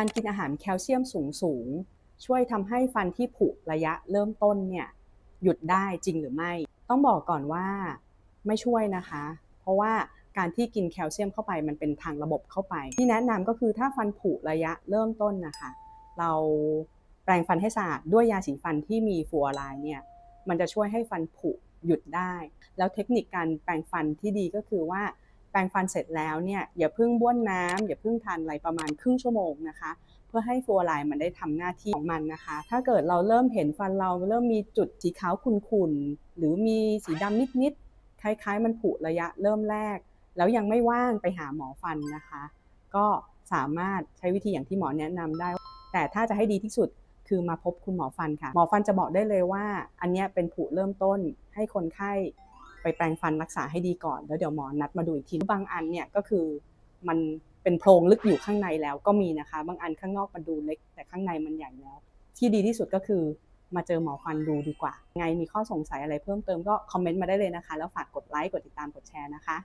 การกินอาหารแคลเซียมสูงสูงๆช่วยทำให้ฟันที่ผุระยะเริ่มต้นเนี่ยหยุดได้จริงหรือไม่ ต้องบอกก่อนว่าไม่ช่วยนะคะ เพราะว่าการที่กินแคลเซียมเข้าไปมันเป็นทางระบบเข้าไป ที่แนะนำก็คือถ้าฟันผุระยะเริ่มต้นนะคะ เราแปรงฟันให้สะอาดด้วยยาสีฟันที่มีฟูออไรเนี่ยมันจะช่วยให้ฟันผุหยุดได้ แล้วเทคนิคการแปรงฟันที่ดีก็คือว่า ปรงฟันเสร็จแล้วเนี่ยอย่าเพิ่งบ้วนน้ำอย่าเพิ่งทานอะไรประมาณครึ่งชั่วโมงนะคะ เพื่อให้ฟลูออไรด์มันได้ทำหน้าที่ของมันนะคะ ถ้าเกิดเราเริ่มเห็นฟันเราเริ่มมีจุดสีขาวขุ่นๆหรือมีสีดำนิดๆคล้ายๆ มันผุระยะเริ่มแรก แล้วยังไม่ว่างไปหาหมอฟันนะคะ ก็สามารถใช้วิธีอย่างที่หมอแนะนำได้ แต่ถ้าจะให้ดีที่สุดคือมาพบคุณหมอฟันค่ะ หมอฟันจะบอกได้เลยว่า อันนี้เป็นผุเริ่มต้นให้คนไข้ ไปแปรงฟันรักษาให้ดีก่อนแล้วเดี๋ยวหมอนัดมาดูอีกทีบางอันเนี่ยก็คือมันเป็นโพรงลึกอยู่ข้างในแล้วก็มีนะคะ บางอันข้างนอกมันดูเล็ก แต่ข้างในมันใหญ่แล้ว ที่ดีที่สุดก็คือมาเจอหมอฟันดูดีกว่า ไงมีข้อสงสัยอะไรเพิ่มเติมก็คอมเมนต์มาได้เลยนะคะ แล้วฝากกดไลค์กดติดตามกดแชร์นะคะ